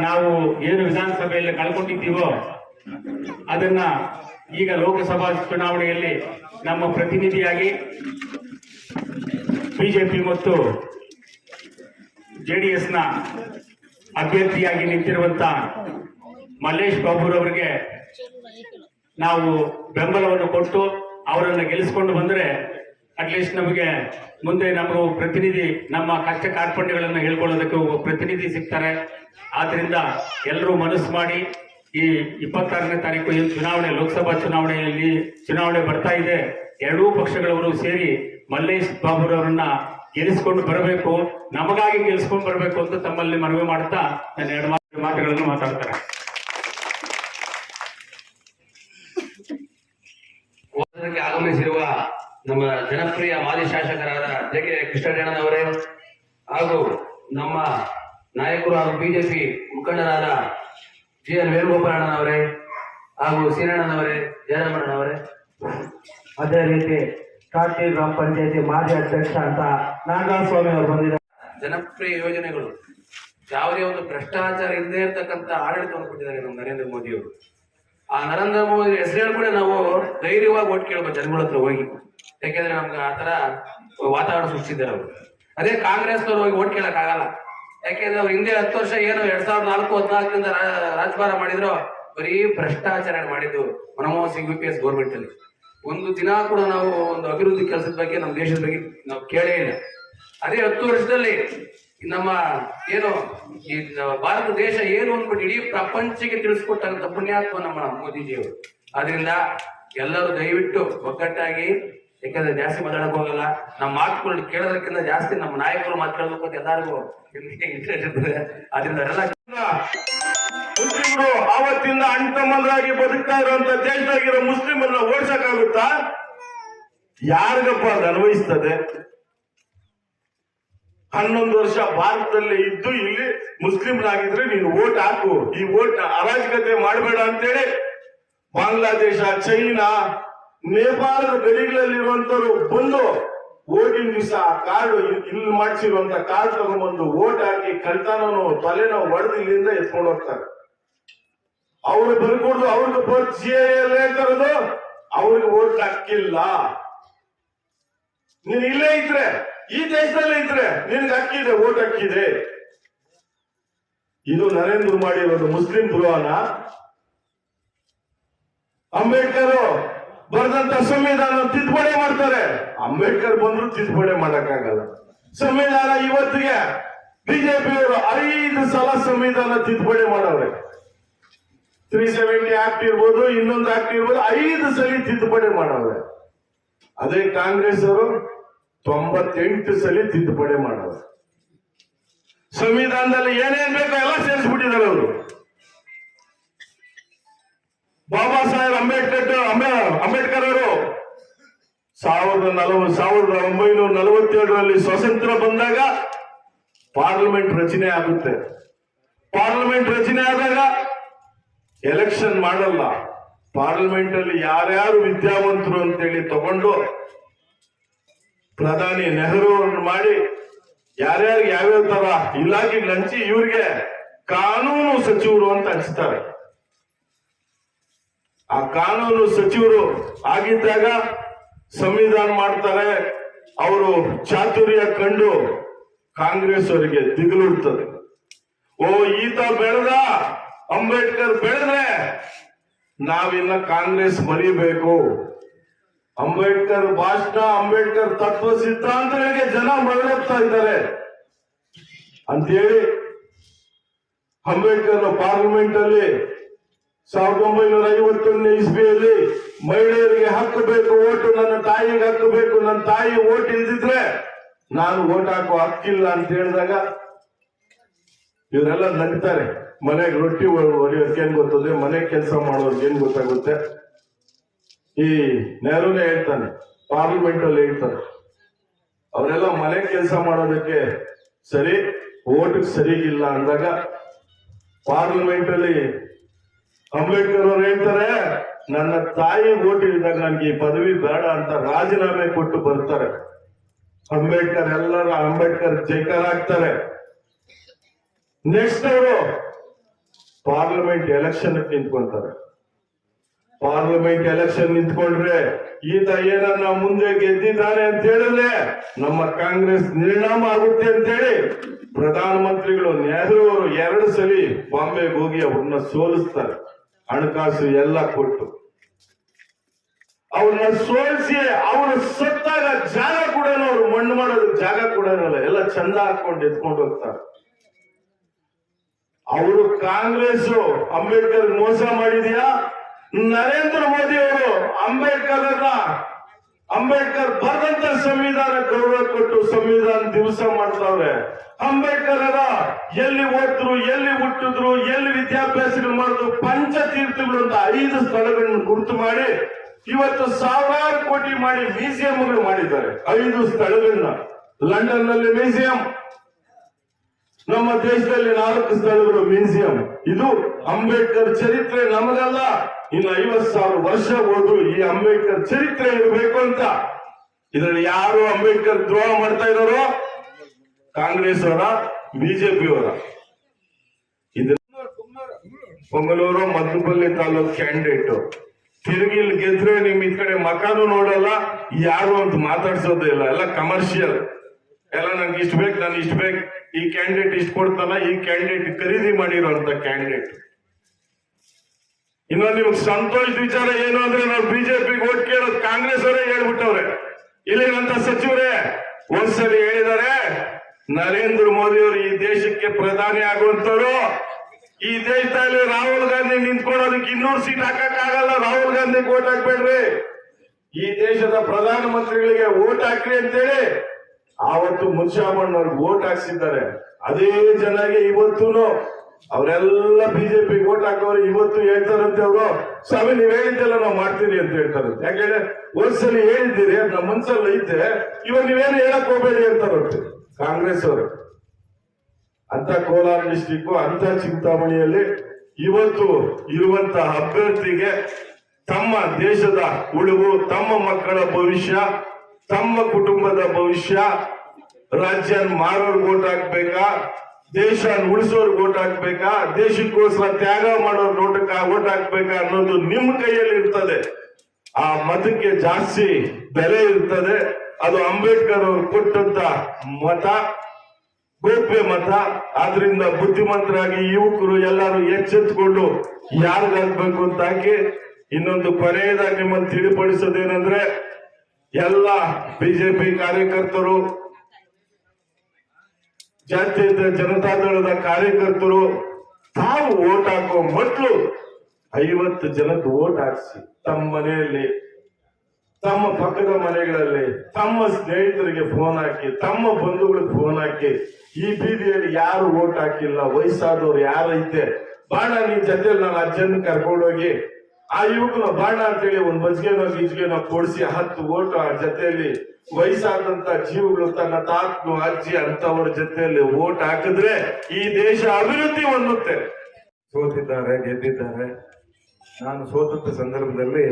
ನಾವು ಏನು ವಿಧಾನಸಭೆಯಲ್ಲಿ ಕಳ್ಕೊಂಡಿದ್ದೀವೋ, ಅದನ್ನ ಈಗ ಲೋಕಸಭಾ ಚುನಾವಣೆಯಲ್ಲಿ ನಮ್ಮ ಪ್ರತಿನಿಧಿಯಾಗಿ ಬಿಜೆಪಿ ಮತ್ತು ಜೆಡಿಎಸ್ನ ಅಭ್ಯರ್ಥಿಯಾಗಿ ನಿಂತಿರುವಂತ ಮಲ್ಲೇಶ್ ಬಾಬುರವರಿಗೆ ನಾವು ಬೆಂಬಲವನ್ನು ಕೊಟ್ಟು ಅವರನ್ನು ಗೆಲ್ಲಿಸಿಕೊಂಡು ಬಂದರೆ ಅಟ್ಲೀಸ್ಟ್ ನಮಗೆ ಮುಂದೆ ನಮಗೂ ಪ್ರತಿನಿಧಿ, ನಮ್ಮ ಕಷ್ಟ ಕಾರ್ಪಣ್ಯಗಳನ್ನು ಹೇಳ್ಕೊಳ್ಳೋದಕ್ಕೆ ಪ್ರತಿನಿಧಿ ಸಿಗ್ತಾರೆ. ಆದ್ರಿಂದ ಎಲ್ಲರೂ ಮನಸ್ಸು ಮಾಡಿ ಈ ಇಪ್ಪತ್ತಾರನೇ ತಾರೀಕು ಏನು ಚುನಾವಣೆ, ಲೋಕಸಭಾ ಚುನಾವಣೆಯಲ್ಲಿ ಚುನಾವಣೆ ಬರ್ತಾ ಇದೆ, ಎರಡೂ ಪಕ್ಷಗಳವರು ಸೇರಿ ಮಲ್ಲೇಶ್ ಬಾಬುರವರನ್ನ ಗೆಲ್ಲಿಸ್ಕೊಂಡು ಬರಬೇಕು, ನಮಗಾಗಿ ಗೆಲ್ಲಿಸ್ಕೊಂಡು ಬರಬೇಕು ಅಂತ ತಮ್ಮಲ್ಲಿ ಮನವಿ ಮಾಡ್ತಾ ನಾನು ಎರಡು ಮಾತು- ಮಾತುಗಳನ್ನು ಮಾತಾಡ್ತಾರೆ. ಆಗಮಿಸಿರುವ ನಮ್ಮ ಜನಪ್ರಿಯ ಮಾಜಿ ಶಾಸಕರಾದ ಜೆ ಕೆ ಕೃಷ್ಣಣ್ಣನವರೇ ಹಾಗೂ ನಮ್ಮ ನಾಯಕರು ಹಾಗೂ ಬಿಜೆಪಿ ಮುಖಂಡರಾದ ಜಿ ಎನ್ ವೇಣುಗೋಪಾಲಣ್ಣನವರೇ ಹಾಗೂ ಸೀನಣ್ಣನವರೇ ಜಯರಾಮಣ್ಣನವರೇ. ಅದೇ ರೀತಿ ಕಾಟಿ ಗ್ರಾಮ ಪಂಚಾಯತಿ ಮಾಜಿ ಅಧ್ಯಕ್ಷ ಅಂತ ನಾಗಸ್ವಾಮಿ ಸ್ವಾಮಿ ಅವರು ಬಂದಿದ್ದಾರೆ. ಜನಪ್ರಿಯ ಯೋಜನೆಗಳು ಯಾವುದೇ ಒಂದು ಭ್ರಷ್ಟಾಚಾರ ಇಲ್ಲದೆ ಇರತಕ್ಕಂತ ಆಡಳಿತವನ್ನು ಕೊಟ್ಟಿದ್ದಾರೆ ನಮ್ಮ ನರೇಂದ್ರ ಮೋದಿಯವರು. ಆ ನರೇಂದ್ರ ಮೋದಿ ಹೆಸರು ಹೇಳ್ಕೊಂಡೆ ನಾವು ಧೈರ್ಯವಾಗಿ ಓಟ್ ಕೇಳ್ಬೋದು ಜನಗಳ ಹತ್ರ ಹೋಗಿ. ಯಾಕೆಂದ್ರೆ ನಮ್ಗೆ ಆ ತರ ವಾತಾವರಣ ಸೃಷ್ಟಿಸಿದ್ದಾರೆ ಅವರು. ಅದೇ ಕಾಂಗ್ರೆಸ್ನವ್ರು ಹೋಗಿ ಓಟ್ ಕೇಳಕ್ ಆಗಲ್ಲ. ಯಾಕೆಂದ್ರೆ ಅವ್ರು ಹಿಂದೆ ಹತ್ತು ವರ್ಷ ಏನು ಎರಡ್ ಸಾವಿರದ ನಾಲ್ಕು, ಹದಿನಾಲ್ಕರಿಂದ ರಾಜಭಾರ ಮಾಡಿದ್ರು, ಬರೀ ಭ್ರಷ್ಟಾಚಾರ ಮಾಡಿದ್ದು Manmohan Singh U P S government ಅಲ್ಲಿ. ಒಂದು ದಿನ ಕೂಡ ನಾವು ಒಂದು ಅಭಿವೃದ್ಧಿ ಕೆಲಸದ ಬಗ್ಗೆ ನಮ್ಮ ದೇಶದ ಬಗ್ಗೆ ನಾವು ಕೇಳೇ ಇಲ್ಲ. ಅದೇ ಹತ್ತು ವರ್ಷದಲ್ಲಿ ನಮ್ಮ ಏನು ಈ ಭಾರತ ದೇಶ ಏನು ಅಂದ್ಬಿಟ್ಟು ಇಡೀ ಪ್ರಪಂಚಕ್ಕೆ ತಿಳಿಸ್ಕೊಟ್ಟಂತ ಪುಣ್ಯಾತ್ಮ ನಮ್ಮ ಮೋದಿಜಿಯವರು. ಆದ್ರಿಂದ ಎಲ್ಲರೂ ದಯವಿಟ್ಟು ಒಗ್ಗಟ್ಟಾಗಿ, ಯಾಕಂದ್ರೆ ಜಾಸ್ತಿ ಮಾತಾಡಕ್ ಹೋಗಲ್ಲ, ನಮ್ಮ ಮಾತುಗಳು ಕೇಳೋದಕ್ಕಿಂತ ಜಾಸ್ತಿ ನಮ್ಮ ನಾಯಕರು ಮಾತಾಡಬೇಕು ಅಂತ ಎಲ್ಲರಿಗೂ ಇಂಟ್ರೆಸ್ಟ್ ಇರ್ತದೆ. ಅದರಿಂದ ಎಲ್ಲ ಮುಸ್ಲಿಮರು ಆವತ್ತಿಂದ ಅಣ್ತಮ್ಮಂದ್ರಾಗಿ ಬದುಕ್ತಾ ಇರುವಂತ ದೇಶದಾಗಿರೋ ಮುಸ್ಲಿಮರನ್ನ ಓಡ್ಸಕ್ಕಾಗುತ್ತಾ? ಯಾರಿಗಪ್ಪ ಅದು ಅನ್ವಯಿಸ್ತದೆ? ಹನ್ನೊಂದು ವರ್ಷ ಭಾರತದಲ್ಲಿ ಇದ್ದು ಇಲ್ಲಿ ಮುಸ್ಲಿಮ್ರಾಗಿದ್ರೆ ನೀನು ಓಟ್ ಹಾಕು. ಈ ಓಟ್ ಅರಾಜಕತೆ ಮಾಡಬೇಡ ಅಂತೇಳಿ ಬಾಂಗ್ಲಾದೇಶ, ಚೈನಾ, ನೇಪಾಳದ ಗಡಿಗಳಲ್ಲಿರುವಂತವರು ಬಂದು ಓಟಿನ ದಿವಸ ಆ ಕಾರ್ಡ್ ಇಲ್ಲಿ ಮಾಡಿಸಿರುವಂತ ಕಾರ್ಡ್ ತಗೊಂಡ್ಬಂದು ಓಟ್ ಹಾಕಿ ಕಳ್ತಾನೋ ತಲೆನೋ ಹೊಡೆದು ಇಲ್ಲಿಂದ ಎತ್ಕೊಂಡು ಹೋಗ್ತಾರೆ. ಅವ್ರು ಬರ್ಕೊಡ್ದು ಅವ್ರಿಗೆ ಬರ್ತ್ ತರದು ಅವ್ರಿಗೆ ಓಟ್ ಹಾಕಿಲ್ಲ. ನೀನ್ ಇಲ್ಲೇ ಇದ್ರೆ ಈ ದೇಶದಲ್ಲಿ ಇದ್ರೆ ನಿನಗೆ ಹಕ್ಕಿದೆ ಓಟ್ ಹಕ್ಕಿದೆ ಇದು. ನರೇಂದ್ರ ಮಾಡಿರೋದು ಮುಸ್ಲಿಂ ದ್ರೋಹನ ಅಂಬೇಡ್ಕರ್ ಬರೆದಂತ ಸಂವಿಧಾನ ತಿದ್ದುಪಡಿ ಮಾಡ್ತಾರೆ. ಅಂಬೇಡ್ಕರ್ ಬಂದ್ರು ತಿದ್ದುಪಡಿ ಮಾಡಕ್ಕಾಗಲ್ಲ. ಸಂವಿಧಾನ ಇವತ್ತಿಗೆ ಬಿಜೆಪಿಯವರು ಐದು ಸಲ ಸಂವಿಧಾನ ತಿದ್ದುಪಡಿ ಮಾಡವ್ರೆ. ತ್ರೀ ಸೆವೆಂಟಿ ಆಕ್ಟ್ ಇರ್ಬೋದು, ಇನ್ನೊಂದು ಆಕ್ಟ್ ಇರ್ಬೋದು, ಐದು ಸಲ ತಿದ್ದುಪಡಿ ಮಾಡವ್ರೆ. ಅದೇ ಕಾಂಗ್ರೆಸ್ ಅವರು ತೊಂಬತ್ತೆಂಟು ಸಲ ತಿದ್ದುಪಡಿ ಮಾಡೋದು ಸಂವಿಧಾನದಲ್ಲಿ ಏನೇನ್ ಬೇಕೋ ಎಲ್ಲ ಸೇರಿಸ್ಬಿಟ್ಟಿದ್ದಾರೆ ಅವರು. ಬಾಬಾ ಸಾಹೇಬ್ ಅಂಬೇಡ್ಕರ್ ಅಂಬೆ ಅಂಬೇಡ್ಕರ್ ಅವರು ಸಾವಿರದ ನಲವ ಸಾವಿರದ ಒಂಬೈನೂರ ನಲವತ್ತೇಳರಲ್ಲಿ ಸ್ವಾತಂತ್ರ್ಯ ಬಂದಾಗ ಪಾರ್ಲಿಮೆಂಟ್ ರಚನೆ ಆಗುತ್ತೆ. ಪಾರ್ಲಿಮೆಂಟ್ ರಚನೆ ಆದಾಗ ಎಲೆಕ್ಷನ್ ಮಾಡಲ್ಲ. ಪಾರ್ಲಿಮೆಂಟ್ ಅಲ್ಲಿ ಯಾರ್ಯಾರು ವಿದ್ಯಾವಂತರು ಅಂತೇಳಿ ತಗೊಂಡು ಪ್ರಧಾನಿ ನೆಹರು ಮಾಡಿ ಯಾರ್ಯಾರು ಯಾವ್ಯಾವ ತರ ಇಲಾಖೆಗೆ ಹಂಚಿ ಇವ್ರಿಗೆ ಕಾನೂನು ಸಚಿವರು ಅಂತ ಹಂಚ್ತಾರೆ ಆ ಕಾನೂನು ಸಚಿವರು ಆಗಿದ್ದಾಗ ಸಂವಿಧಾನ ಮಾಡ್ತಾರೆ, ಅವರು ಚಾತುರ್ಯ ಕಂಡು ಕಾಂಗ್ರೆಸ್ ಅವರಿಗೆ ದಿಗಿಲುಡ್ತದೆ ಓ, ಈತ ಬೆಳೆದ, ಅಂಬೇಡ್ಕರ್ ಬೆಳೆದ್ರೆ ನಾವಿನ್ನ ಕಾಂಗ್ರೆಸ್ ಮರಿಬೇಕು. ಅಂಬೇಡ್ಕರ್ ಭಾಷಣ, ಅಂಬೇಡ್ಕರ್ ತತ್ವ ಸಿದ್ಧಾಂತಗಳಿಗೆ ಜನ ಮರಳೋಗ್ತಾ ಇದ್ದಾರೆ. ಅಂತೇಳಿ ಅಂಬೇಡ್ಕರ್ ಪಾರ್ಲಿಮೆಂಟ್ ಅಲ್ಲಿ ಸಾವಿರದ ಒಂಬೈನೂರ ಐವತ್ತೊಂದನೇ ಇಸ್ವಿಯಲ್ಲಿ ಮಹಿಳೆಯರಿಗೆ ಹಕ್ಕು ಬೇಕು, ಓಟು, ನನ್ನ ತಾಯಿಗೆ ಹಕ್ಕು ಬೇಕು, ನನ್ನ ತಾಯಿ ಓಟ್ ಇಲ್ದಿದ್ರೆ ನಾನು ಓಟ್ ಹಾಕೋ ಹಕ್ಕಿಲ್ಲ ಅಂತ ಹೇಳಿದಾಗ ಇವರೆಲ್ಲ ನಗ್ತಾರೆ ಮನೆಗೆ ರೊಟ್ಟಿ ಹೊಲಿಯೋರ್ಗೆ ಏನ್ ಗೊತ್ತದೆ? ಮನೆ ಕೆಲಸ ಮಾಡೋರ್ಗೆ ಏನ್ ಗೊತ್ತಾಗುತ್ತೆ? ಈ ನೆಹರೂನೇ ಹೇಳ್ತಾನೆ ಪಾರ್ಲಿಮೆಂಟ್ ಅಲ್ಲಿ ಹೇಳ್ತಾರೆ ಅವರೆಲ್ಲ ಮನೆ ಕೆಲಸ ಮಾಡೋದಕ್ಕೆ ಸರಿ ಓಟ್ ಸರಿಗಿಲ್ಲ ಅಂದಾಗ ಪಾರ್ಲಿಮೆಂಟ್ ಅಲ್ಲಿ ಅಂಬೇಡ್ಕರ್ ಅವ್ರು ಹೇಳ್ತಾರೆ, ನನ್ನ ತಾಯಿ ಓಟ್ ಇದ್ದಾಗ ನನ್ಗೆ ಈ ಪದವಿ ಬೇಡ ಅಂತ ರಾಜೀನಾಮೆ ಕೊಟ್ಟು ಬರ್ತಾರೆ. ಅಂಬೇಡ್ಕರ್ ಎಲ್ಲರ ಅಂಬೇಡ್ಕರ್ ಜೈಕಾರ ಆಗ್ತಾರೆ. ನೆಕ್ಸ್ಟ್ ಅವರು ಪಾರ್ಲಿಮೆಂಟ್ ಎಲೆಕ್ಷನ್ ನಿಂತ್ಕೊಂತಾರೆ. ಪಾರ್ಲಿಮೆಂಟ್ ಎಲೆಕ್ಷನ್ ನಿಂತ್ಕೊಂಡ್ರೆ ಈತ ಏನನ್ನ ಮುಂದೆ ಗೆದ್ದಿದ್ದಾನೆ ಅಂತ ಹೇಳಿದ್ರೆ ನಮ್ಮ ಕಾಂಗ್ರೆಸ್ ನಿರ್ಣಾಮ ಆಗುತ್ತೆ ಅಂತ ಹೇಳಿ ಪ್ರಧಾನಮಂತ್ರಿಗಳು ನೆಹರು ಅವರು ಎರಡು ಸಲಿ ಬಾಂಬೆಗೆ ಹೋಗಿ ಅವ್ರನ್ನ ಸೋಲಿಸ್ತಾರೆ. ಹಣಕಾಸು ಎಲ್ಲ ಕೊಟ್ಟು. ಅವ್ರನ್ನ ಸೋಲಿಸಿ ಅವರು ಸತ್ತಾಗ ಜಾಗ ಕೂಡ ಅವ್ರು ಮಣ್ಣು ಮಾಡೋದು ಜಾಗ ಕೂಡ ಎಲ್ಲ ಚಂದ ಹಾಕೊಂಡು ಎತ್ಕೊಂಡು ಹೋಗ್ತಾರೆ. ಅವರು ಕಾಂಗ್ರೆಸ್ ಅಂಬೇಡ್ಕರ್ ಮೋಸ ಮಾಡಿದ್ಯಾ? ನರೇಂದ್ರ ಮೋದಿ ಅವರು ಅಂಬೇಡ್ಕರ್ ಅಂಬೇಡ್ಕರ್ ಬರೆದಂತ ಸಂವಿಧಾನ ಗೌರವ ಕೊಟ್ಟು ಸಂವಿಧಾನ ದಿವಸ ಮಾಡ್ತಾವ್ರೆ. ಅಂಬೇಡ್ಕರ್ ಅದ ಎಲ್ಲಿ ಓದಿದ್ರು ಎಲ್ಲಿ ಹುಟ್ಟಿದ್ರು, ಎಲ್ಲಿ ವಿದ್ಯಾಭ್ಯಾಸಗಳು ಮಾಡಿದ್ರು, ಪಂಚತೀರ್ಥಗಳು ಅಂತ ಐದು ಸ್ಥಳಗಳನ್ನು ಗುರುತು ಮಾಡಿ ಇವತ್ತು ಸಾವಿರಾರು ಕೋಟಿ ಮಾಡಿ ಮ್ಯೂಸಿಯಂಗಳು ಮಾಡಿದ್ದಾರೆ. ಐದು ಸ್ಥಳಗಳನ್ನ. ಲಂಡನ್ನಲ್ಲಿ ಮ್ಯೂಸಿಯಂ ನಮ್ಮ ದೇಶದಲ್ಲಿ ನಾಲ್ಕು ಸ್ಥಳಗಳು ಮ್ಯೂಸಿಯಂ. ಇದು ಅಂಬೇಡ್ಕರ್ ಚರಿತ್ರೆ ನಮಗಲ್ಲ. ಇನ್ನು ಐವತ್ ಸಾವಿರ ವರ್ಷ ಹೋದ್ರು ಈ ಅಂಬೇಡ್ಕರ್ ಚರಿತ್ರೆ ಇರಬೇಕು ಅಂತ. ಇದರಲ್ಲಿ ಯಾರು ಅಂಬೇಡ್ಕರ್ ದ್ರೋಹ ಮಾಡ್ತಾ ಇರೋರು? ಕಾಂಗ್ರೆಸ್ ಅವರ ಬಿಜೆಪಿ ಅವರ ಮಂಗಳೂರು ಮದ್ದಪಲ್ಲಿ ತಾಲೂಕ್ ಕ್ಯಾಂಡಿಡೇಟ್. ತಿರುಗಿ ಇಲ್ಲಿ ಗೆದ್ರೆ ನಿಮ್ ಈ ಕಡೆ ಮಕಾನು ನೋಡಲ್ಲ, ಯಾರು ಅಂತ ಮಾತಾಡ್ಸೋದೇ ಇಲ್ಲ. ಎಲ್ಲ ಕಮರ್ಷಿಯಲ್ ಎಲ್ಲ ನಂಗೆ ಇಷ್ಟ ಬೇಕು ನಾನು ಇಷ್ಟ ಬೇಕು. ಈ ಕ್ಯಾಂಡಿಡೇಟ್ ಇಷ್ಟು ಕೊಡ್ತಾನ ಈ ಕ್ಯಾಂಡಿಡೇಟ್ ಖರೀದಿ ಮಾಡಿರೋಂತ ಕ್ಯಾಂಡಿಡೇಟ್ ಇನ್ನೊಂದು ನಿಮ್ಗೆ ಸಂತೋಷದ ವಿಚಾರ ಏನು ಅಂದ್ರೆ ನಾವು ಬಿಜೆಪಿಗೆ ಓಟ್ ಕೇಳೋದು ಕಾಂಗ್ರೆಸ್ ಅವರೇ ಹೇಳ್ಬಿಟ್ಟವ್ರೆ. ಇಲ್ಲಿನಂತ ಸಚಿವರೇ, ಒಂದ್ಸಲಿ ಹೇಳಿದಾರೆ, ನರೇಂದ್ರ ಮೋದಿ ಅವರು ಈ ದೇಶಕ್ಕೆ ಪ್ರಧಾನಿ ಆಗುವಂತವ್ರು ಈ ದೇಶದಲ್ಲಿ ರಾಹುಲ್ ಗಾಂಧಿ ನಿಂತ್ಕೊಳ್ಳೋದಕ್ಕೆ ಇನ್ನೂರು ಸೀಟ್ ಹಾಕಕ್ ಆಗಲ್ಲ ರಾಹುಲ್ ಗಾಂಧಿ ಓಟ್ ಹಾಕ್ಬೇಡ್ರಿ. ಈ ದೇಶದ ಪ್ರಧಾನ ಮಂತ್ರಿಗಳಿಗೆ ಓಟ್ ಹಾಕ್ರಿ ಅಂತೇಳಿ ಆವತ್ತು ಮುನ್ಷಾಮಣ್ಣವ್ರಿಗೆ ಓಟ್ ಹಾಕ್ಸಿದ್ದಾರೆ. ಅದೇ ಜನಗೆ ಇವತ್ತು ಅವರೆಲ್ಲ ಬಿಜೆಪಿ ಓಟ್ ಹಾಕೋರು ಇವತ್ತು ಹೇಳ್ತಾರಂತೆ ಅವರು. ಸ್ವಾಮಿ, ನೀವ್ ಹೇಳಿದ್ದೆಲ್ಲ ನಾವು ಮಾಡ್ತೀರಿ ಅಂತ ಹೇಳ್ತಾರಂತೆ. ಯಾಕೆಂದ್ರೆ ಒಂದ್ಸಲಿ ಹೇಳಿದ್ದೀರಿ ನಮ್ಮ ಮನ್ಸಲ್ಲಿ ಐತೆ. ಇವಾಗ ನೀವೇನು ಹೇಳಕ್ ಹೋಗ್ಬೇಡಿ ಅಂತಾರಂತೆ ಕಾಂಗ್ರೆಸ್ ಅವರು. ಅಂತ ಕೋಲಾರ ಡಿಸ್ಟಿಕ್ ಅಂತ ಚಿಂತಾಮಣಿಯಲ್ಲಿ ಇವತ್ತು ಇರುವಂತ ಅಭ್ಯರ್ಥಿಗೆ ತಮ್ಮ ದೇಶದ ಉಳಿವು, ತಮ್ಮ ಮಕ್ಕಳ ಭವಿಷ್ಯ ತಮ್ಮ ಕುಟುಂಬದ ಭವಿಷ್ಯ ರಾಜ್ಯ ಮಾರೋರ್ ಓಟ್ ಹಾಕ್ಬೇಕಾ ದೇಶ ಉಳಿಸೋರ್ ಓಟ್ ಹಾಕ್ಬೇಕಾ, ದೇಶಕ್ಕೋಸ್ಕರ ತ್ಯಾಗ ಮಾಡೋರ್ ನೋಟಕ್ಕ ಓಟ್ ಹಾಕ್ಬೇಕಾ ಅನ್ನೋದು ನಿಮ್ ಕೈಯಲ್ಲಿ ಇರ್ತದೆ. ಆ ಮತಕ್ಕೆ ಜಾಸ್ತಿ ಬೆಲೆ ಇರ್ತದೆ. ಅದು ಅಂಬೇಡ್ಕರ್ ಅವರು ಕೊಟ್ಟಂತ ಮತ, ಗೋಪ್ಯ ಮತ. ಆದ್ರಿಂದ ಬುದ್ಧಿಮಂತರಾಗಿ ಯುವಕರು ಎಲ್ಲರೂ ಎಚ್ಚೆತ್ಕೊಂಡು ಯಾರಿಗಾಗ್ಬೇಕು ಅಂತ ಹಾಕಿ ಇನ್ನೊಂದು ಕೊನೆಯದಾಗಿ ನಿಮ್ಮನ್ನು ತಿಳಿಪಡಿಸೋದೇನೆಂದ್ರೆ ಎಲ್ಲ ಬಿಜೆಪಿ ಕಾರ್ಯಕರ್ತರು, ಜಾತ್ಯತ ಜನತಾದಳದ ಕಾರ್ಯಕರ್ತರು, ತಾವು ಓಟ್ ಹಾಕೋ ಮೊದಲು ಐವತ್ತು ಜನಕ್ಕೆ ಓಟ್ ಹಾಕಿಸಿ ತಮ್ಮ ಮನೆಯಲ್ಲಿ, ತಮ್ಮ ಪಕ್ಕದ ಮನೆಗಳಲ್ಲಿ, ತಮ್ಮ ಸ್ನೇಹಿತರಿಗೆ ಫೋನ್ ಹಾಕಿ, ತಮ್ಮ ಬಂಧುಗಳಿಗೆ ಫೋನ್ ಹಾಕಿ, ಈ ಬೀದಿಯಲ್ಲಿ ಯಾರು ಓಟ್ ಹಾಕಿಲ್ಲ, ವಯಸ್ಸಾದವ್ರು ಯಾರೈತೆ, ಬಾಣ ನಿನ್ ಜೊತೆ ನಾನು ಅಜ್ಜನ್ ಕರ್ಕೊಂಡೋಗಿ ಆ ಯುವಕನ ಬಾಣ ಅಂತೇಳಿ ಒಂದ್ ಮಜ್ಗೆನೋ ಗಿಜ್ಗೆನೋ ಕೊಡಿಸಿ ಹತ್ತು ಓಟು ಆ ಜೊತೆಯಲ್ಲಿ ವಯಸ್ಸಾದಂತ ಜೀವಗಳು ತನ್ನ ತಾತ್ನು, ಅಜ್ಜಿ ಅಂತವರ ಜೊತೆಯಲ್ಲಿ ಓಟ್ ಹಾಕಿದ್ರೆ ಈ ದೇಶ ಅಭಿವೃದ್ಧಿ ಹೊಂದುತ್ತೆ. ಸೋತಿದ್ದಾರೆ, ಗೆದ್ದಿದ್ದಾರೆ. ನಾನು ಸೋತಂತ ಸಂದರ್ಭದಲ್ಲಿ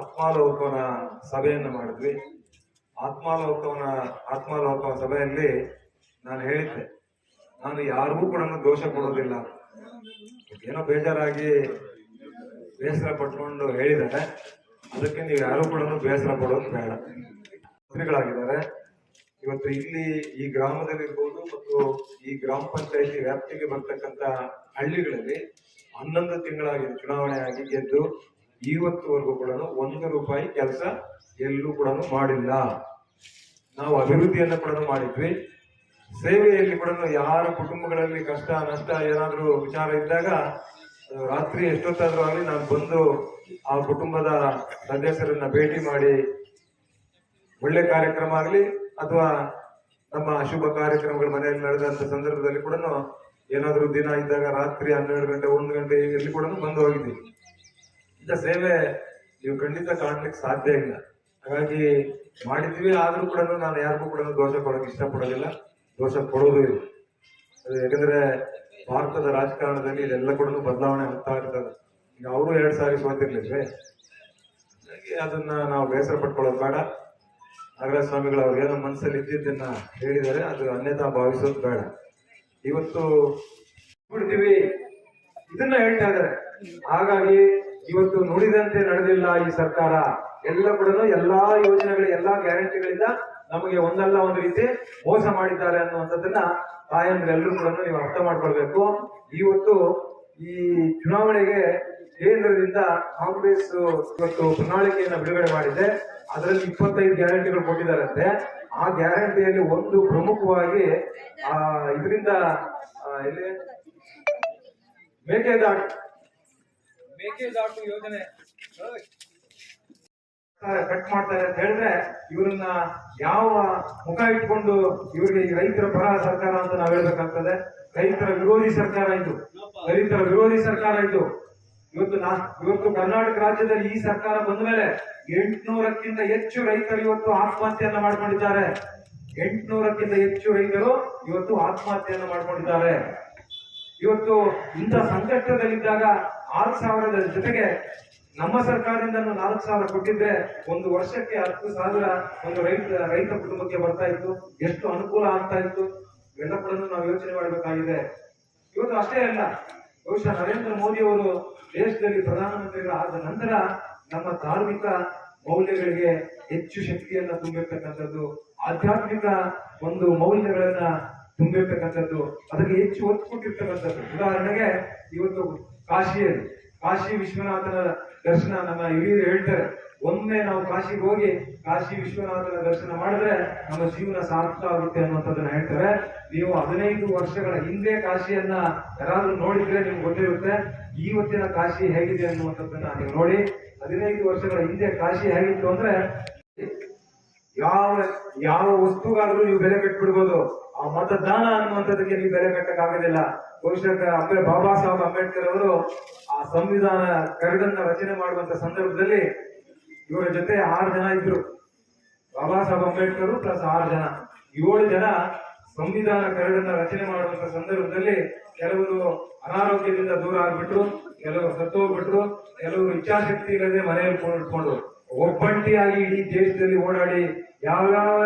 ಆತ್ಮಾಲೋಕನ ಸಭೆಯನ್ನು ಮಾಡಿದ್ವಿ. ಆತ್ಮಾಲೋಕವನ ಆತ್ಮಾಲೋಕ ಸಭೆಯಲ್ಲಿ ನಾನು ಹೇಳಿದ್ದೆ, ನಾನು ಯಾರಿಗೂ ಕೂಡ ದೋಷ ಕೊಡೋದಿಲ್ಲ. ಏನೋ ಬೇಜಾರಾಗಿ ಬೇಸರ ಪಟ್ಕೊಂಡು ಹೇಳಿದ್ದಾರೆ. ಅದಕ್ಕೆ ನೀವು ಯಾರು ಕೂಡ ಬೇಸರ ಪಡೋದು ಬೇಡ. ಮಂತ್ರಿಗಳಾಗಿದ್ದಾರೆ. ಇವತ್ತು ಇಲ್ಲಿ ಈ ಗ್ರಾಮದಲ್ಲಿರ್ಬೋದು ಮತ್ತು ಈ ಗ್ರಾಮ ಪಂಚಾಯತಿ ವ್ಯಾಪ್ತಿಗೆ ಬರ್ತಕ್ಕಂತ ಹಳ್ಳಿಗಳಲ್ಲಿ ಹನ್ನೊಂದು ತಿಂಗಳಾಗಿ ಚುನಾವಣೆ ಆಗಿ ಗೆದ್ದು ಇವತ್ತುವರೆಗೂ ಕೂಡ ಒಂದು ರೂಪಾಯಿ ಕೆಲಸ ಎಲ್ಲೂ ಕೂಡ ಮಾಡಿಲ್ಲ. ನಾವು ಅಭಿವೃದ್ಧಿಯನ್ನು ಕೂಡ ಮಾಡಿದ್ವಿ. ಸೇವೆಯಲ್ಲಿ ಕೂಡ ಯಾರ ಕುಟುಂಬಗಳಲ್ಲಿ ಕಷ್ಟ, ನಷ್ಟ ಏನಾದರೂ ವಿಚಾರ ಇದ್ದಾಗ, ರಾತ್ರಿ ಎಷ್ಟೊತ್ತಾದರೂ ಆಗಲಿ ನಾನು ಬಂದು ಆ ಕುಟುಂಬದ ಸದಸ್ಯರನ್ನ ಭೇಟಿ ಮಾಡಿ, ಒಳ್ಳೆ ಕಾರ್ಯಕ್ರಮ ಆಗಲಿ ಅಥವಾ ನಮ್ಮ ಅಶುಭ ಕಾರ್ಯಕ್ರಮಗಳು ಮನೆಯಲ್ಲಿ ನಡೆದಂತ ಸಂದರ್ಭದಲ್ಲಿ ಕೂಡ ಏನಾದರೂ ದಿನ ಇದ್ದಾಗ ರಾತ್ರಿ ಹನ್ನೆರಡು ಗಂಟೆ, ಒಂದು ಗಂಟೆ ಇಲ್ಲಿ ಕೂಡ ಬಂದು ಹೋಗಿದ್ದೀವಿ. ಇಂಥ ಸೇವೆ ನೀವು ಖಂಡಿತ ಕಾಣಲಿಕ್ಕೆ ಸಾಧ್ಯ ಇಲ್ಲ. ಹಾಗಾಗಿ ಮಾಡಿದ್ವಿ ಆದರೂ ಕೂಡ ನಾನು ಯಾರಿಗೂ ಕೂಡ ದೋಷ ಕೊಡೋಕೆ ಇಷ್ಟಪಡೋದಿಲ್ಲ. ದೋಷ ಕೊಡೋದು ಇಲ್ಲ. ಅದು ಯಾಕಂದ್ರೆ ಭಾರತದ ರಾಜಕಾರಣದಲ್ಲಿ ಇದೆಲ್ಲ ಕೂಡ ಬದಲಾವಣೆ ಆಗ್ತಾ ಇರ್ತದೆ. ಈಗ ಅವರು ಎರಡು ಸಾರಿ ಸೋತಿರ್ಲಿಲ್ಲ ಹಾಗಾಗಿ ಅದನ್ನ ನಾವು ಬೇಸರ ಪಟ್ಕೊಳ್ಳೋದು ಬೇಡ. ನಾಗರಾಜ ಸ್ವಾಮಿಗಳು ಅವ್ರು ಏನೋ ಮನಸ್ಸಲ್ಲಿ ಇದ್ದಿದ್ದನ್ನ ಹೇಳಿದರೆ ಅದು ಅನ್ಯತಾ ಭಾವಿಸೋದು ಬೇಡ. ಇವತ್ತು ಬಿಡ್ತೀವಿ ಇದನ್ನ ಹೇಳ್ತಾ ಇದ್ದಾರೆ. ಹಾಗಾಗಿ ಇವತ್ತು ನುಡಿದಂತೆ ನಡೆದಿಲ್ಲ ಈ ಸರ್ಕಾರ. ಎಲ್ಲ ಕೂಡ ಎಲ್ಲಾ ಯೋಜನೆಗಳು, ಎಲ್ಲಾ ಗ್ಯಾರಂಟಿಗಳಿಂದ ನಮಗೆ ಒಂದಲ್ಲ ಒಂದು ರೀತಿ ಮೋಸ ಮಾಡಿದ್ದಾರೆ ಅನ್ನುವಂಥದ್ದನ್ನ ತಾಯಂದ್ರೆಲ್ಲರೂ ಕೂಡ ನೀವು ಅರ್ಥ ಮಾಡ್ಕೊಳ್ಬೇಕು. ಇವತ್ತು ಈ ಚುನಾವಣೆಗೆ ಕೇಂದ್ರದಿಂದ ಕಾಂಗ್ರೆಸ್ ಇವತ್ತು ಪ್ರಣಾಳಿಕೆಯನ್ನ ಬಿಡುಗಡೆ ಮಾಡಿದೆ. ಅದರಲ್ಲಿ ಇಪ್ಪತ್ತೈದು ಗ್ಯಾರಂಟಿಗಳು ಕೊಟ್ಟಿದ್ದಾರಂತೆ. ಆ ಗ್ಯಾರಂಟಿಯಲ್ಲಿ ಒಂದು ಪ್ರಮುಖವಾಗಿ, ಆ, ಇದರಿಂದ ಮೇಕೆದಾಟು. ಮೇಕೆದಾಟು ಯೋಜನೆ. ಕಟ್ ಮಾಡ್ತಾರೆ ಅಂತ ಹೇಳಿದ್ರೆ ಇವರನ್ನ ಯಾವ ಮುಖ ಇಟ್ಕೊಂಡು ಇವರಿಗೆ ರೈತರ ಪರ ಸರ್ಕಾರ ಅಂತ ನಾವ್ ಹೇಳ್ಬೇಕಾಗ್ತದೆ. ರೈತರ ವಿರೋಧಿ ಸರ್ಕಾರ ಇದು. ರೈತರ ವಿರೋಧಿ ಸರ್ಕಾರ ಇದು. ಇವತ್ತು ನಾ, ಇವತ್ತು ಕರ್ನಾಟಕ ರಾಜ್ಯದಲ್ಲಿ ಈ ಸರ್ಕಾರ ಬಂದ ಮೇಲೆ ಎಂಟುನೂರಕ್ಕಿಂತ ಹೆಚ್ಚು ರೈತರು ಇವತ್ತು ಆತ್ಮಹತ್ಯೆಯನ್ನ ಮಾಡ್ಕೊಂಡಿದ್ದಾರೆ. ಎಂಟ್ನೂರಕ್ಕಿಂತ ಹೆಚ್ಚು ರೈತರು ಇವತ್ತು ಆತ್ಮಹತ್ಯೆಯನ್ನ ಮಾಡ್ಕೊಂಡಿದ್ದಾರೆ. ಇವತ್ತು ಇಂಥ ಸಂಕಷ್ಟದಲ್ಲಿದ್ದಾಗ ಆರು ಸಾವಿರದ ಜೊತೆಗೆ ನಮ್ಮ ಸರ್ಕಾರದಿಂದ ನಾಲ್ಕು ಸಾವಿರ ಕೊಟ್ಟಿದ್ರೆ ಒಂದು ವರ್ಷಕ್ಕೆ ಹತ್ತು ಸಾವಿರ ಒಂದು ರೈತ ರೈತ ಕುಟುಂಬಕ್ಕೆ ಬರ್ತಾ ಇತ್ತು. ಎಷ್ಟು ಅನುಕೂಲ ಆಗ್ತಾ ಇತ್ತು. ಇವೆಲ್ಲ ಕೂಡ ನಾವು ಯೋಚನೆ ಮಾಡಬೇಕಾಗಿದೆ. ಇವತ್ತು ಅಷ್ಟೇ ಅಲ್ಲ. ಬಹುಶಃ ನರೇಂದ್ರ ಮೋದಿ ಅವರು ದೇಶದಲ್ಲಿ ಪ್ರಧಾನಮಂತ್ರಿಗಳಾದ ನಂತರ ನಮ್ಮ ಧಾರ್ಮಿಕ ಮೌಲ್ಯಗಳಿಗೆ ಹೆಚ್ಚು ಶಕ್ತಿಯನ್ನ ತುಂಬಿರ್ತಕ್ಕಂಥದ್ದು, ಆಧ್ಯಾತ್ಮಿಕ ಒಂದು ಮೌಲ್ಯಗಳನ್ನ ತುಂಬಿರ್ತಕ್ಕಂಥದ್ದು, ಅದಕ್ಕೆ ಹೆಚ್ಚು ಒತ್ತು ಕೊಟ್ಟಿರ್ತಕ್ಕಂಥದ್ದು. ಉದಾಹರಣೆಗೆ ಇವತ್ತು ಕಾಶಿಯಲ್ಲಿ, ಕಾಶಿ ವಿಶ್ವನಾಥನ ದರ್ಶನ ನಮ್ಮ ಹಿರಿಯರು ಹೇಳ್ತಾರೆ. ಒಮ್ಮೆ ನಾವು ಕಾಶಿಗೆ ಹೋಗಿ ಕಾಶಿ ವಿಶ್ವನಾಥನ ದರ್ಶನ ಮಾಡಿದ್ರೆ ನಮ್ಮ ಜೀವನ ಸಾರ್ಥಕ ಆಗುತ್ತೆ ಅನ್ನುವಂಥದ್ದನ್ನ ಹೇಳ್ತಾರೆ. ನೀವು ಹದಿನೈದು ವರ್ಷಗಳ ಹಿಂದೆ ಕಾಶಿಯನ್ನ ಯಾರಾದ್ರೂ ನೋಡಿದ್ರೆ ನಿಮ್ಗೆ ಗೊತ್ತಿರುತ್ತೆ. ಇವತ್ತಿನ ಕಾಶಿ ಹೇಗಿದೆ ಅನ್ನುವಂಥದ್ದನ್ನ ನೀವು ನೋಡಿ. ಹದಿನೈದು ವರ್ಷಗಳ ಹಿಂದೆ ಕಾಶಿ ಹೇಗಿತ್ತು ಅಂದ್ರೆ ಯಾವ ಯಾವ ವಸ್ತುಗಾದ್ರೂ ನೀವು ಬೆಲೆ ಕಟ್ಬಿಡ್ಬೋದು. ಆ ಮತದಾನ ಅನ್ನುವಂಥದ್ದಕ್ಕೆ ನೀವು ಬೆಲೆ ಕಟ್ಟಕ್ಕಾಗೋದಿಲ್ಲ. ಬಹುಶಃ ಅಂಬೆ ಬಾಬಾ ಸಾಹೇಬ್ ಅಂಬೇಡ್ಕರ್ ಅವರು ಆ ಸಂವಿಧಾನ ಕರಡನ್ನ ರಚನೆ ಮಾಡುವಂತ ಸಂದರ್ಭದಲ್ಲಿ ಇವರ ಜೊತೆ ಆರು ಜನ ಇದ್ರು. ಬಾಬಾ ಸಾಹೇಬ್ ಅಂಬೇಡ್ಕರ್ ಪ್ಲಸ್ ಆರು ಜನ. ಏಳು ಜನ ಸಂವಿಧಾನ ಕರಡನ್ನ ರಚನೆ ಮಾಡುವಂತ ಸಂದರ್ಭದಲ್ಲಿ ಕೆಲವರು ಅನಾರೋಗ್ಯದಿಂದ ದೂರ ಆಗ್ಬಿಟ್ರು, ಕೆಲವರು ಸತ್ತೋಗ್ಬಿಟ್ರು ಕೆಲವರು ಇಚ್ಛಾಶಕ್ತಿ ಇಲ್ಲದೆ ಮನೆಯಲ್ಲಿ ಇಟ್ಕೊಂಡು ಒಬ್ಬಂಟಿಯಾಗಿ ಇಡೀ ದೇಶದಲ್ಲಿ ಓಡಾಡಿ ಯಾವ್ಯಾವ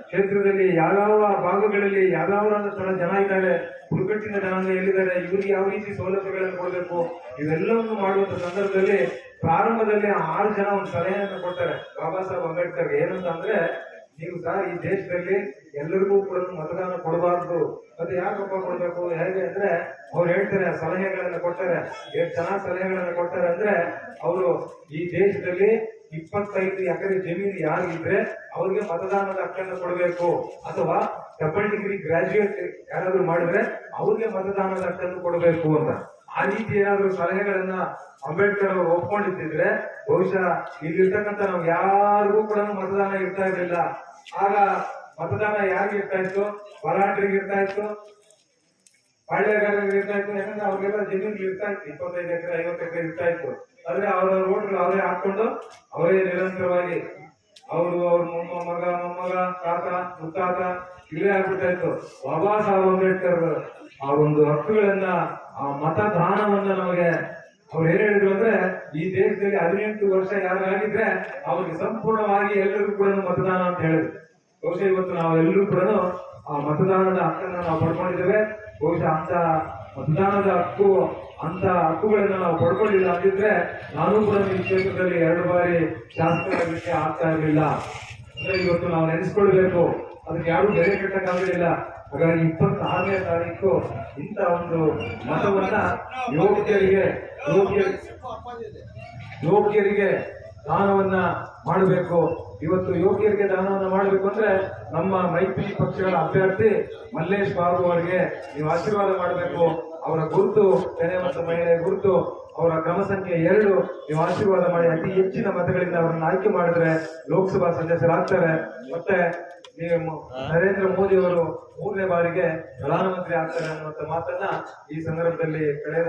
ಕ್ಷೇತ್ರದಲ್ಲಿ ಯಾವ್ಯಾವ ಭಾಗಗಳಲ್ಲಿ ಯಾವ್ಯಾವ ಸ್ಥಳ ಜನ ಇದ್ದಾರೆ ಬುಡಕಟ್ಟಿನ ಜನ ಎಲ್ಲಿದ್ದಾರೆ, ಇವರಿಗೆ ಯಾವ ರೀತಿ ಸೌಲಭ್ಯಗಳನ್ನು ಕೊಡಬೇಕು? ಇವೆಲ್ಲವನ್ನು ಮಾಡುವಂತ ಸಂದರ್ಭದಲ್ಲಿ ಪ್ರಾರಂಭದಲ್ಲಿ ಆರು ಜನ ಒಂದು ಸಲಹೆಯನ್ನು ಕೊಡ್ತಾರೆ. ಬಾಬಾ ಸಾಹೇಬ್ ಅಂಬೇಡ್ಕರ್ ಏನಂತ ಅಂದ್ರೆ ನೀವು ಸರ್ ಈ ದೇಶದಲ್ಲಿ ಎಲ್ಲರಿಗೂ ಕೂಡ ಮತದಾನ ಕೊಡಬಾರ್ದು. ಅದು ಯಾಕಪ್ಪ ಕೊಡಬೇಕು? ಹೇಗೆ ಅಂದ್ರೆ, ಅವ್ರು ಹೇಳ್ತಾರೆ, ಸಲಹೆಗಳನ್ನು ಕೊಡ್ತಾರೆ. ಎಷ್ಟು ಚೆನ್ನಾಗಿ ಸಲಹೆಗಳನ್ನು ಕೊಡ್ತಾರೆ ಅಂದ್ರೆ, ಅವರು ಈ ದೇಶದಲ್ಲಿ ಇಪ್ಪತ್ತೈದು ಎಕರೆ ಜಮೀನು ಯಾರಿದ್ರೆ ಅವ್ರಿಗೆ ಮತದಾನದ ಹಕ್ಕನ್ನು ಕೊಡಬೇಕು. ಅಥವಾ ಡಬಲ್ ಡಿಗ್ರಿ ಗ್ರಾಜ್ಯುಯೇಟ್ ಯಾರಾದ್ರೂ ಮಾಡಿದ್ರೆ ಅವ್ರಿಗೆ ಮತದಾನದ ಹಕ್ಕನ್ನು ಕೊಡಬೇಕು ಅಂತ. ಆ ರೀತಿ ಏನಾದ್ರು ಸಲಹೆಗಳನ್ನ ಅಂಬೇಡ್ಕರ್ ಅವರು ಒಪ್ಕೊಂಡಿದ್ದಿದ್ರೆ ಬಹುಶಃ ಇಲ್ಲಿರ್ತಕ್ಕಂಥ ನಾವು ಯಾರಿಗೂ ಕೂಡ ಮತದಾನ ಇರ್ತಾ ಇರಲಿಲ್ಲ. ಆಗ ಮತದಾನ ಯಾರಿಗೆ ಇರ್ತಾ ಇತ್ತು? ಹೋರಾಟರಿಗೆ ಇರ್ತಾ ಇತ್ತು? ಪಾಳ್ಯಗಾರರಿಗೆ ಇರ್ತಾ ಇತ್ತು? ಯಾಕಂದ್ರೆ ಅವ್ರಿಗೆಲ್ಲ ಜಮೀನು ಇರ್ತಾ ಇತ್ತು. ಇಪ್ಪತ್ತೈದು ಎಕರೆ, ಐವತ್ತು ಎಕರೆ ಇರ್ತಾ ಇತ್ತು. ಆದ್ರೆ ಅವರ ಓಟ್ಗಳು ಅವರೇ ಹಾಕೊಂಡು ಅವರೇ ನಿರಂತರವಾಗಿ ಅವರು, ಅವ್ರ ಮಗ, ಮೊಮ್ಮಗ, ತಾತ, ಮುತ್ತಾತ ಇಲ್ಲೇ ಆಗ್ಬಿಡ್ತಾ ಬಾಬಾ ಸಾಹೇಬ್ ಅಂಬೇಡ್ಕರ್ ಆ ಒಂದು ಹಕ್ಕುಗಳನ್ನ, ಆ ಮತದಾನವನ್ನ ನಮಗೆ ಅವ್ರು ಏನ್ ಹೇಳಿದ್ರು ಅಂದ್ರೆ, ಈ ದೇಶದಲ್ಲಿ ಹದಿನೆಂಟು ವರ್ಷ ಯಾರಾಗಿದ್ರೆ ಅವ್ರಿಗೆ ಸಂಪೂರ್ಣವಾಗಿ ಎಲ್ಲರಿಗೂ ಕೂಡ ಮತದಾನ ಅಂತ ಹೇಳಿದ್ರು. ಬಹುಶಃ ಇವತ್ತು ನಾವು ಎಲ್ಲರೂ ಕೂಡ ಆ ಮತದಾನದ ಹಕ್ಕನ್ನ ನಾವು ಪಡ್ಕೊಂಡಿದ್ದೇವೆ. ಬಹುಶಃ ಅಂತ ಮತದಾನದ ಹಕ್ಕು ಅಂತ ಹಕ್ಕುಗಳನ್ನ ನಾವು ಪಡ್ಕೊಂಡಿಲ್ಲ ಅಂದಿದ್ರೆ ನಾನು ಕೂಡ ಈ ಕ್ಷೇತ್ರದಲ್ಲಿ ಎರಡು ಬಾರಿ ಶಾಸಕರಾಗಲಿಕ್ಕೆ ಆಗ್ತಾ ಇರಲಿಲ್ಲ. ಅಂದ್ರೆ ಇವತ್ತು ನಾವು ನೆನೆಸ್ಕೊಳ್ಬೇಕು. ಅದಕ್ಕೆ ಯಾರು ಬೆಲೆ ಕಟ್ಟಕ್ಕಾಗಲಿಲ್ಲ. ಹಾಗಾಗಿ ಇಪ್ಪತ್ತಾರನೇ ತಾರೀಕು ಇಂಥ ಒಂದು ಮತವನ್ನ ಯೋಗ್ಯರಿಗೆ, ಯೋಗ್ಯ, ಯೋಗ್ಯರಿಗೆ ದಾನವನ್ನ ಮಾಡಬೇಕು. ಇವತ್ತು ಯೋಗ್ಯರಿಗೆ ದಾನವನ್ನು ಮಾಡಬೇಕು ಅಂದ್ರೆ ನಮ್ಮ ಮೈತ್ರಿ ಪಕ್ಷಗಳ ಅಭ್ಯರ್ಥಿ ಮಲ್ಲೇಶ್ ಬಾಬು ಅವರಿಗೆ ನೀವು ಆಶೀರ್ವಾದ ಮಾಡಬೇಕು. ಅವರ ಗುರುತು ತೆನೆ ಮತ್ತು ಮಹಿಳೆಯ ಗುರುತು, ಅವರ ಕ್ರಮ ಸಂಖ್ಯೆ ಎರಡು ನೀವು ಆಶೀರ್ವಾದ ಮಾಡಿ. ಅತಿ ಹೆಚ್ಚಿನ ಮತಗಳಿಂದ ಅವರನ್ನು ಆಯ್ಕೆ ಮಾಡಿದ್ರೆ ಲೋಕಸಭಾ ಸದಸ್ಯರಾಗ್ತಾರೆ. ಮತ್ತೆ ನೀವು ನರೇಂದ್ರ ಮೋದಿ ಅವರು ಮೂರನೇ ಬಾರಿಗೆ ಪ್ರಧಾನಮಂತ್ರಿ ಆಗ್ತಾರೆ ಅನ್ನುವಂತ ಮಾತನ್ನ ಈ ಸಂದರ್ಭದಲ್ಲಿ ಕಳೆದ